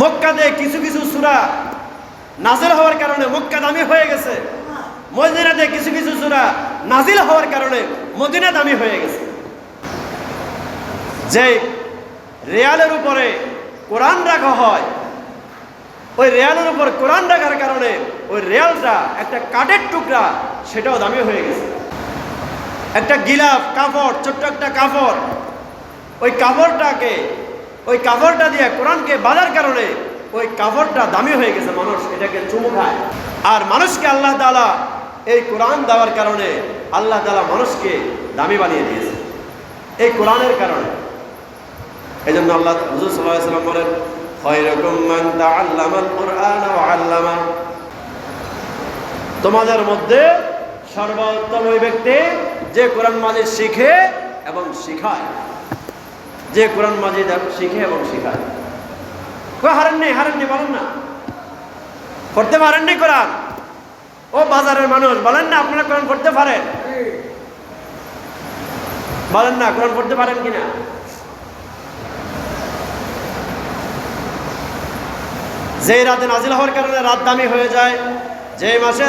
মক্কাতে কিছু কিছু সুরা নাজিল হওয়ার কারণে মক্কা দামি হয়ে গেছে। মদিনাতে কিছু কিছু সুরা নাজিল হওয়ার কারণে মদিনা দামি হয়ে গেছে। যে রেয়ালের উপরে কোরআন রাখা হয়, ওই রেয়ালের উপর কোরআন রাখার কারণে ওই রেয়ালটা একটা কাঠের টুকরা, সেটাও দামি হয়ে গেছে। একটা গিলাফ কাপড় ছোট্ট একটা কাপড় ওই কাপড়টাকে ওই কাপড়টা দিয়ে কোরআনকে বাঁধার কারণে ওই কাপড়টা দামি হয়ে গেছে মানুষ, এটাকে চুমু খায়। আর মানুষকে আল্লাহ তালা এই কোরআন দেওয়ার কারণে আল্লাহ তালা মানুষকে দামি বানিয়ে দিয়েছে। এই কোরআনের কারণে। এই জন্য আল্লাহ হুজুর সাল্লাহ সাল্লাম বলেন মান তোমাদের মধ্যে সর্বোত্তম ওই ব্যক্তি যে কোরআন মাজিদ শিখে এবং শিখায়। যে কোরআন মাজিদ শিখে এবং শিখায়। হারেন নেই হারেননি নেই, বলেন না। পড়তে পারেননি কোরআন? ও বাজারের মানুষ, বলেন না আপনারা কোরআন পড়তে পারেন? বলেন না, কোরআন পড়তে পারেন কিনা? যে রাতে নাজিল হওয়ার কারণে রাত দামি হয়ে যায় যে মাসে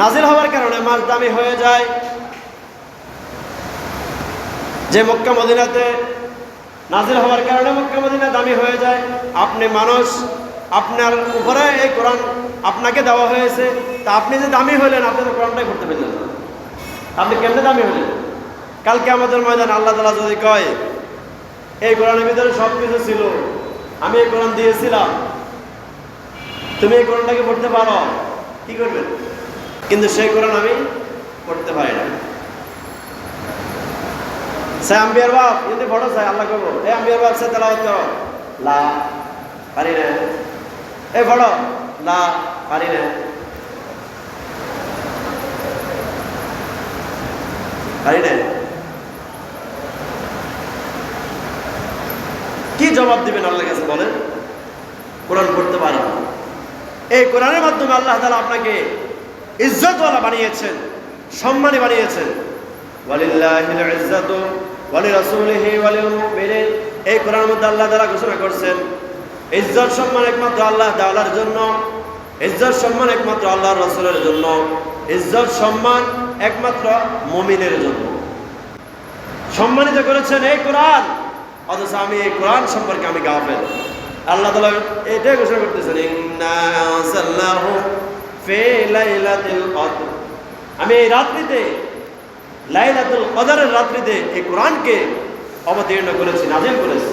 নাজিল হওয়ার কারণে মাস দামি হয়ে যায়, যে মক্কা মদিনাতে নাজিল হওয়ার কারণে মক্কা মদিনা দামি হয়ে যায়। আপনি মানুষ, আপনার উপরে এই কোরআন আপনাকে দেওয়া হয়েছে। তা আপনি যে দামি হলেন, আপনি তো কোরআনটাই করতে পারলেন আপনি কেমনে দামি হলেন? কালকে আমাদের ময়দান আল্লাহ তালা যদি কয়, এই কোরআনের ভিতরে সব কিছু ছিল, আমি এই কোরআন দিয়েছিলাম। তুমি এই কোরআনটাকে পড়তে পারো। কি করবেন? কিন্তু সেই কোরআন আমি পড়তে পারি না। সে আম্বিয়ার বাপ, যদি বড় চাই আল্লাহ করব এ আম্বিয়ার বাপ, সে তেলাওয়াত করো। লা, পারি না। এ বড়। লা, পারি না। পারি না। কি জবাব দিবেন আল্লাহর কাছে বলেন? কোরআন পড়তে পারেন। না। এই কোরআনের মাধ্যমে আল্লাহ তালা আপনাকে ইজ্জতওয়ালা বানিয়েছেন, সম্মানী বানিয়েছেন। ওয়ালিল্লাহিল ইজ্জাতু ওয়ালি রাসূলিহি ওয়ালিল মুমিনিন। এই কোরআনের মধ্যে আল্লাহ তাআলা ঘোষণা করছেন, ইজ্জত সম্মান একমাত্র আল্লাহ তাআলার জন্য, ইজ্জত সম্মান একমাত্র আল্লাহর রাসূলের জন্য, ইজ্জত সম্মান একমাত্র মুমিনের জন্য। সম্মানিত করেছেন এই কোরআন, অথচ আমি এই কোরআন সম্পর্কে আমি গাফেল। আল্লাহ তাআলা এটাই ঘোষণা করতেছেন আমি এই রাত্রিতে লাইলাতুল কদরের রাত্রিতে এই কোরআনকে অবতীর্ণ করেছি, নাজিল করেছি।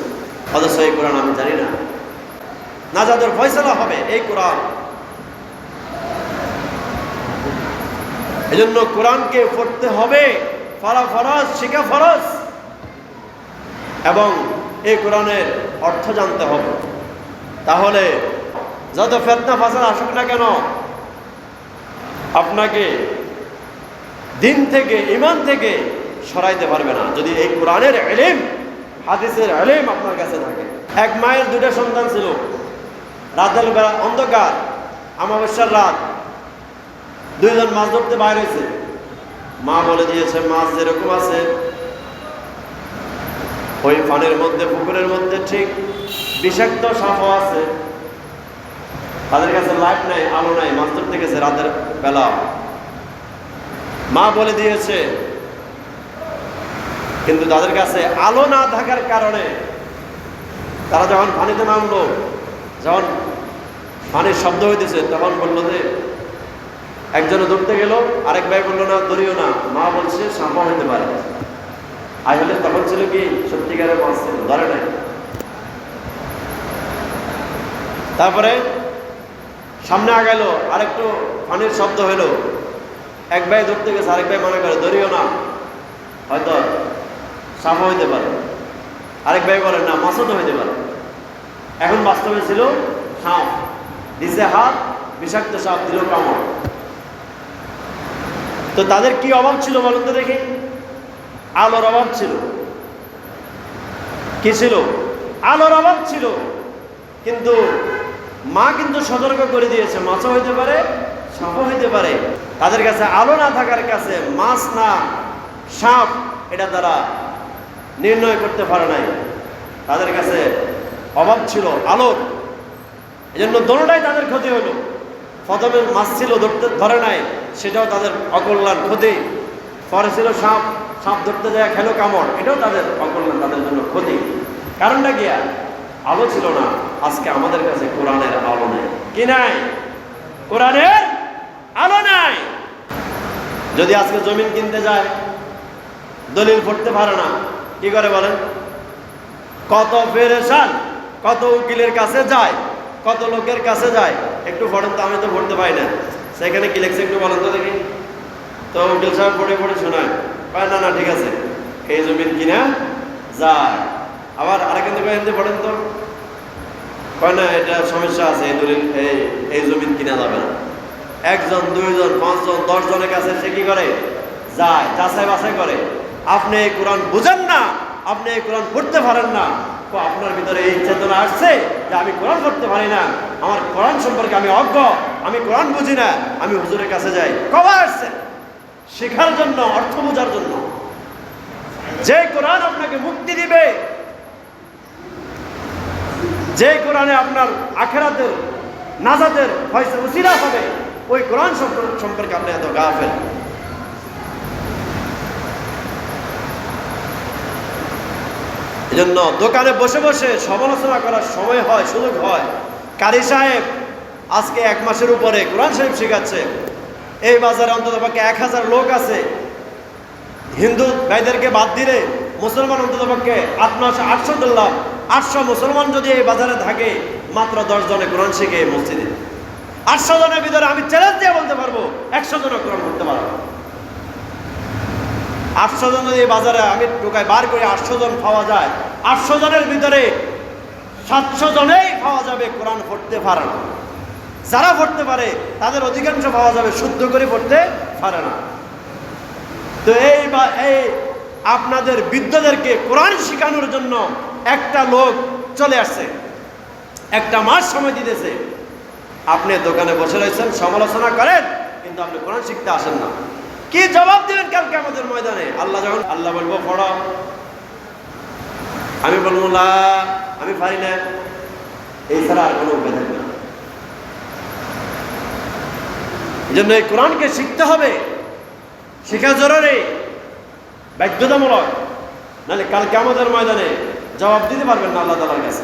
অথচ এই কোরআন আমি জানি না। নাজাদের ফয়সালা হবে এই কোরআন। এজন্য কোরআনকে পড়তে হবে। ফরা ফরজ, শিখা ফরজ। এবং এই কোরআনের অর্থ জানতে হবে। তাহলে যত ফেতনা ফাসাদ আসুক না কেন, আপনাকে দিন থেকে ইমান থেকে সরাইতে পারবে না। যদি এই কোরআনের এলিম হাদিসের এলিম আপনার কাছে থাকে। এক মায়ের দুটা সন্তান ছিল। রাতের বেলা অন্ধকার আমাবস্যার রাত। দুইজন মাছ ধরতে বাইর হয়েছে। মা বলে দিয়েছে, মাছ যেরকম আছে, ওই ফানের মধ্যে, পুকুরের মধ্যে ঠিক বিষাক্ত সাপও আছে। তাদের কাছে লাইট নাই, আলো নাই, মাছ ধরতে গেছে রাতের বেলা। মা বলে দিয়েছে। কিন্তু তাদের কাছে আলো না থাকার কারণে তারা যখন পানিতে নামলো, যখন পানির শব্দ হইতেছে, তখন বলল যে, একজনে ধরতে গেল, আরেক ভাই বলল, না, ধরিও না। মা বলছে সাম্পা হইতে পারে। আই হলে তখন ছিল কি, সত্যিকারের মাছ ছিল, ধরে নাই। তারপরে সামনে আগাইল, আরেকটু পানির শব্দ হইল। এক ভাই ধরতে গেছে আরেক ভাই মনে করে, ধরিও না। হয়তো সাপ হইতে পারে। আরেক ভাই বলেন না মাছও তো হইতে পারে। এখন বাস্তবে ছিল সাপ দিছে হাত, বিষাক্ত সাপ দিল কামড়। তো তাদের কি অভাব ছিল বলুন তো দেখি? আলোর অভাব ছিল। কি ছিল? আলোর অভাব ছিল। কিন্তু মা কিন্তু সতর্ক করে দিয়েছে, মাছও হইতে পারে সাপও হইতে পারে। তাদের কাছে আলো না থাকার কাছে মাছ না, সাপ এটা তারা নির্ণয় করতে পারে নাই। তাদের কাছে অভাব ছিল আলোর এই জন্য দোনোটাই তাদের ক্ষতি হলো। প্রথমে মাছ ছিল ধরতে, ধরে নাই, সেটাও তাদের অকল্যাণ ক্ষতি। পরে ছিল সাপ সাপ ধরতে যায় খেলো কামড়, এটাও তাদের অকল্যাণ, তাদের জন্য ক্ষতি। কারণটা কি? আলো ছিল না, আজকে আমাদের কাছে কোরআনের আলো নেই। কি নাই? কোরআনের যদি আজকে জমিন কিনতে যায়, দলিল পড়তে পারে না, কি করে বলেন? কত ফেরেশান, কত উকিলের কাছে যায়, কত লোকের কাছে যায়, একটু পড়েন তো, আমি তো পড়তে পাই না। সেখানে কি লেখছে একটু বলেন তো দেখি। তো উকিল সাহেব পড়ে পড়ে শোনায় পায় না না, ঠিক আছে, এই জমিন কিনা যায়। আবার আরেকজন কিন্তু পড়েন তো। কয়, না, এটা সমস্যা আছে, এই দলিল, এই এই জমিন কিনা যাবে না। একজন, দুইজন, পাঁচজন দশ জনের কাছে সে কি করে? যায়, যাচাই বাছাই করে। আপনি এই কোরআন বুঝেন না, আপনি এই কোরআন পড়তে পারেন না। আপনার ভিতরে এই চেতনা আসছে যে আমি কোরআন পড়তে পারি না। আমার কোরআন সম্পর্কে আমি অজ্ঞ, আমি কোরআন বুঝি না, আমি হুজুরের কাছে যাই। কবে আসছে? শেখার জন্য, অর্থ বোঝার জন্য। যে কোরআন আপনাকে মুক্তি দিবে, যে কোরআনে আপনার আখেরাতের নাজাতের ফয়সা উসিলা হবে ওই কোরআন সম্পর্ক- আপনি এত গাফেল। এজন্য দোকানে বসে বসে সমালোচনা করার সময় হয়, সুযোগ হয়। কারি সাহেব, আজকে এক মাসের উপরে কোরআন সাহেব শেখাচ্ছে। এই বাজারে অন্তত পক্ষে এক হাজার লোক আছে। হিন্দু ভাইদেরকে বাদ দিলে মুসলমান অন্তত পক্ষে আট নশো আটশো ধরলাম আটশো মুসলমান যদি এই বাজারে থাকে, মাত্র দশ জনে কোরআন শিখে মসজিদে। আটশো জনের ভিতরে আমি চ্যালেঞ্জ দিয়ে বলতে পারব, একশো জনের কোরআন করতে পারব আটশো জন যদি বাজারে আমি ঢুকাই বার করে আটশো জন পাওয়া যায়, আটশো জনের ভিতরে সাতশো জনেই পাওয়া যাবে কোরআন পড়তে পারে না। যারা পড়তে পারে, তাদের অধিকাংশ পাওয়া যাবে শুদ্ধ করে পড়তে পারে না। তো এই বা, এই আপনাদের বৃদ্ধদেরকে কোরআন শেখানোর জন্য একটা লোক চলে আসছে। একটা মাস সময় দিতেছে। আপনি দোকানে বসে রয়েছেন, সমালোচনা করেন, কিন্তু আপনি কোরআন শিখতে আসেন না। কি জবাব দিবেন কালকে আমাদের ময়দানে? আল্লাহ যখন, আল্লাহ বলব, পড়ো। আমি বলব, লা, আমি পারি না। এই ছাড়া আর কোনো উপায় থাকবে না। এই জন্য এই কোরআনকে শিখতে হবে। শেখা জরুরি, বাধ্যতামূলক। নাহলে কালকে আমাদের ময়দানে জবাব দিতে পারবেন না আল্লাহ তালার কাছে।